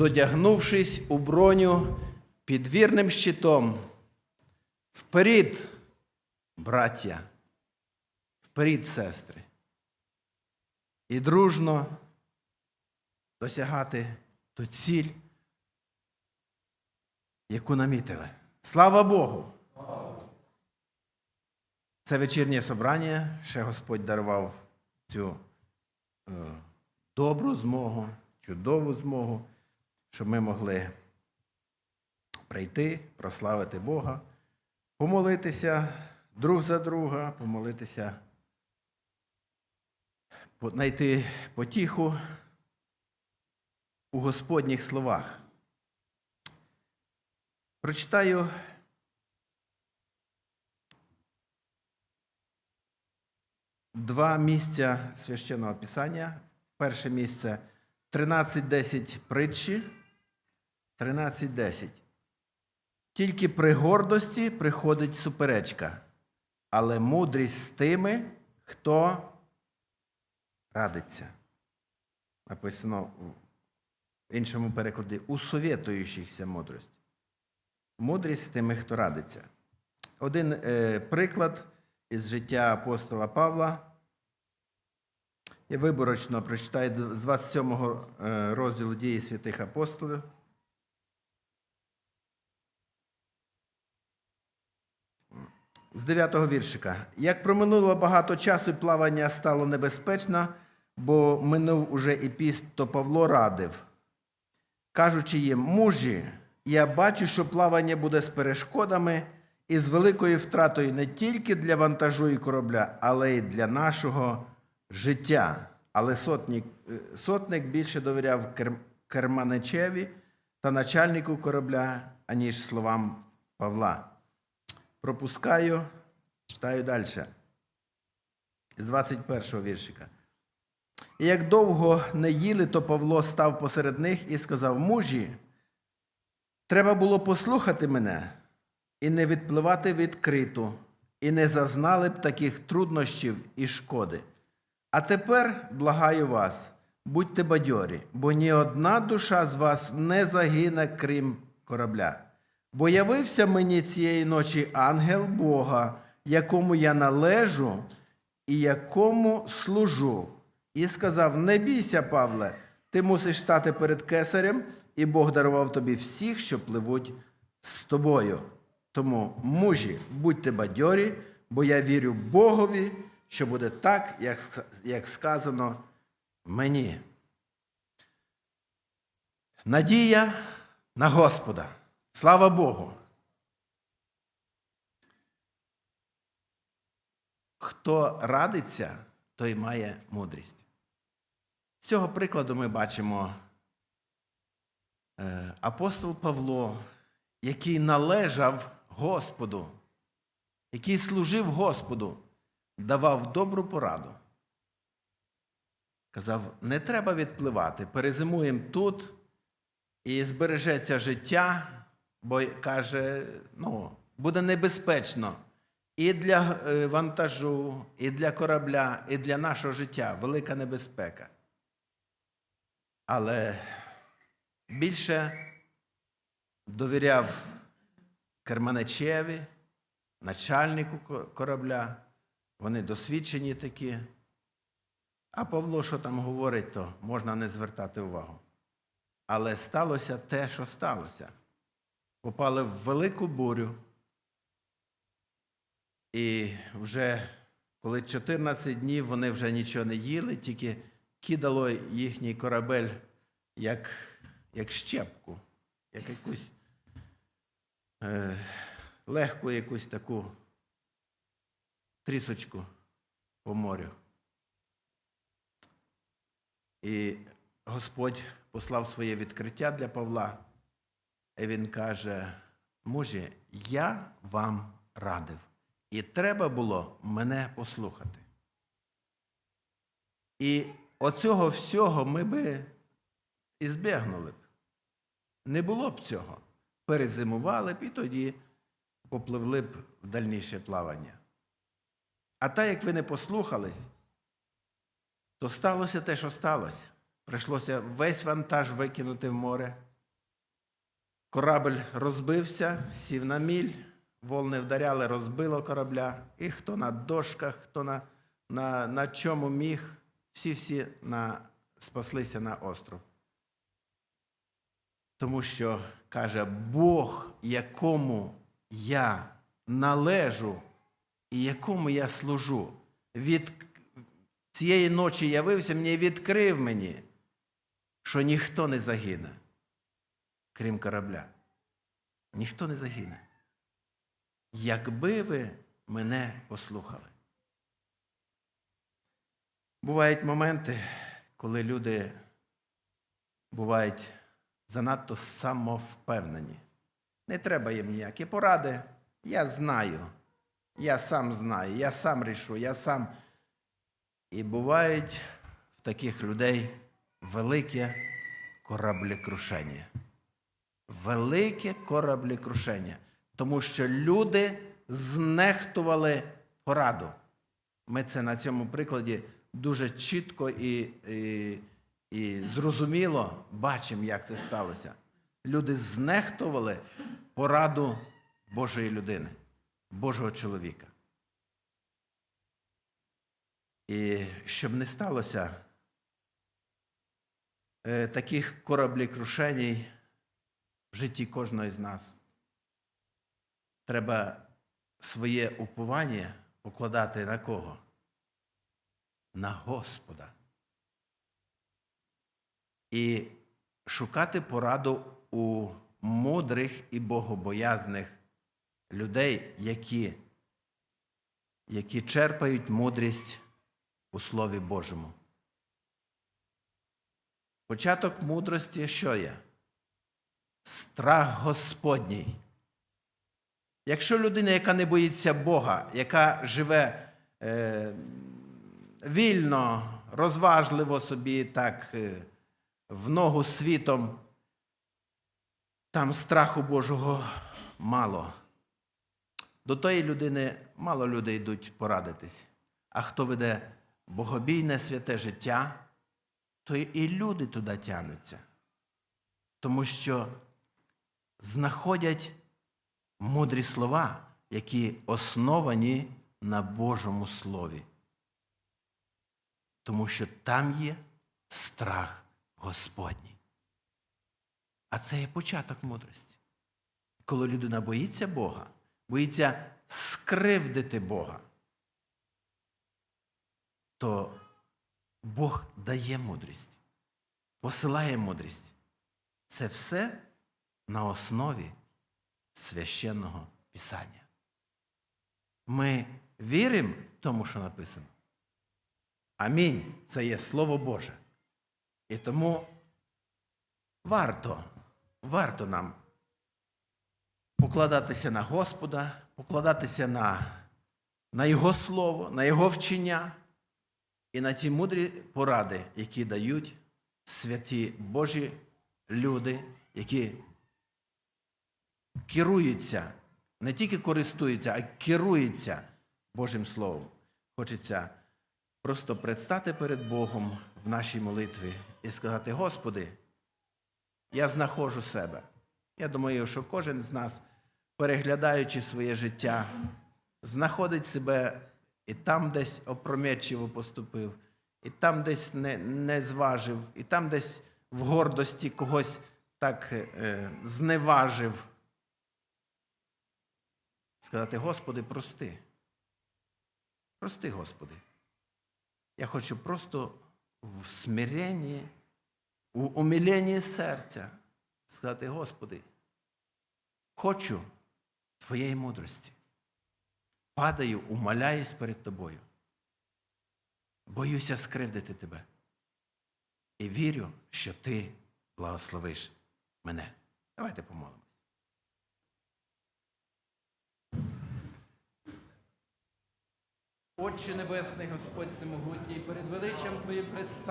зодягнувшись у броню під вірним щитом, вперед, браття, вперед, сестри, і дружно досягати ту ціль, яку намітили. Слава Богу! Це вечірнє собрання, ще Господь дарував цю е, добру змогу, чудову змогу, щоб ми могли прийти, прославити Бога, помолитися друг за друга, помолитися, знайти потіху у Господніх словах. Прочитаю два місця священного писання. Перше місце 13.10 притчі. 13.10. Тільки при гордості приходить суперечка, але мудрість з тими, хто радиться. Написано в іншому перекладі усовєтуючихся мудрість. Мудрість з тими, хто радиться. Один е, приклад із життя апостола Павла. Я виборочно прочитаю з 27 е, розділу дії святих апостолів. З 9 віршика. Як проминуло багато часу, плавання стало небезпечно, бо минув уже і піст, то Павло радив, кажучи їм, мужі, я бачу, що плавання буде з перешкодами і з великою втратою не тільки для вантажу і корабля, але й для нашого життя. Але сотник, е, сотник більше довіряв керманичеві та начальнику корабля, аніж словам Павла. Пропускаю, читаю далі. З 21 віршика. І як довго не їли, то Павло став посеред них і сказав: мужі, треба було послухати мене і не відпливати відкриту, і не зазнали б таких труднощів і шкоди. А тепер благаю вас, будьте бадьорі, бо ні одна душа з вас не загине, крім корабля. Бо явився мені цієї ночі ангел Бога, якому я належу і якому служу. І сказав: Не бійся, Павле, ти мусиш стати перед кесарем, і Бог дарував тобі всіх, що пливуть з тобою. Тому, мужі, будьте бадьорі, бо я вірю Богові, що буде так, як, сказано мені. Надія на Господа. Слава Богу. Хто радиться, той має мудрість. З цього прикладу ми бачимо е, апостол Павло, який належав Господу, який служив Господу, давав добру пораду. Казав, не треба відпливати, перезимуємо тут і збережеться життя, бо каже, ну, буде небезпечно і для е, вантажу, і для корабля, і для нашого життя велика небезпека. Але більше довіряв керманичеві, начальнику корабля, вони досвідчені такі. А Павло, що там говорить, то можна не звертати увагу. Але сталося те, що сталося. Попали в велику бурю. І вже коли 14 днів вони вже нічого не їли, тільки кидало їхній корабель як, як щепку, як якусь е, легку якусь таку трісочку по морю. І Господь послав своє відкриття для Павла, він каже: мужі, я вам радив, і треба було мене послухати. І оцього всього ми би і збігнули б. Не було б цього. Перезимували б і тоді попливли б в дальніше плавання. А так як ви не послухались, то сталося те, що сталося. Прийшлося весь вантаж викинути в море, Корабль розбився, сів на міль, волни вдаряли, розбило корабля. І хто на дошках, хто на, на, на чому міг, всі-всі на, спаслися на остров. Тому що каже, Бог, якому я належу і якому я служу, від цієї ночі явився мені і відкрив мені, що ніхто не загине, крім корабля. Ніхто не загине. Якби ви мене послухали. Бувають моменти, коли люди бувають занадто самовпевнені. Не треба їм ніякі поради. Я знаю. Я сам знаю, я сам рішу, я сам. І бувають в таких людей велике кораблекрушення. Велике кораблекрушення. Тому що люди знехтували пораду. Ми це на цьому прикладі дуже чітко і, і, і зрозуміло бачимо, як це сталося. Люди знехтували пораду Божої людини, Божого чоловіка. І щоб не сталося е, таких кораблекрушень в житті кожного з нас, треба своє уповання покладати на кого? На Господа. І шукати пораду у мудрих і богобоязних людей, які, які черпають мудрість у Слові Божому. Початок мудрості що є? Страх Господній. Якщо людина, яка не боїться Бога, яка живе е, вільно, розважливо собі, так, е, в ногу світом, там страху Божого мало. До тої людини мало людей йдуть порадитись. А хто веде богобійне святе життя, то і люди туди тянуться. Тому що знаходять мудрі слова, які основані на Божому Слові. Тому що там є страх Господній. А це є початок мудрості. Коли людина боїться Бога, боїться скривдити Бога, то Бог дає мудрість, посилає мудрість. Це все на основі священного Писання. Ми віримо тому, що написано. Амінь. Це є Слово Боже. І тому варто, варто нам покладатися на Господа, покладатися на, на Його Слово, на Його вчення і на ті мудрі поради, які дають святі Божі люди, які керуються, не тільки користуються, а керуються Божим Словом. Хочеться просто предстати перед Богом в нашій молитві і сказати: Господи, я знаходжу себе. Я думаю, що кожен з нас, переглядаючи своє життя, знаходить себе і там десь опрометчиво поступив, і там десь не, не зважив, і там десь в гордості когось так е, зневажив. Сказати, Господи, прости. Прости, Господи. Я хочу просто в смиренні, у умиленні серця сказати, Господи, хочу Твоєї мудрості. Падаю, умоляюсь перед Тобою. Боюся скривдити Тебе. І вірю, що Ти благословиш мене. Давайте помолимось. Отче Небесний, Господь Всемогутній, перед величчям Твоїм представ.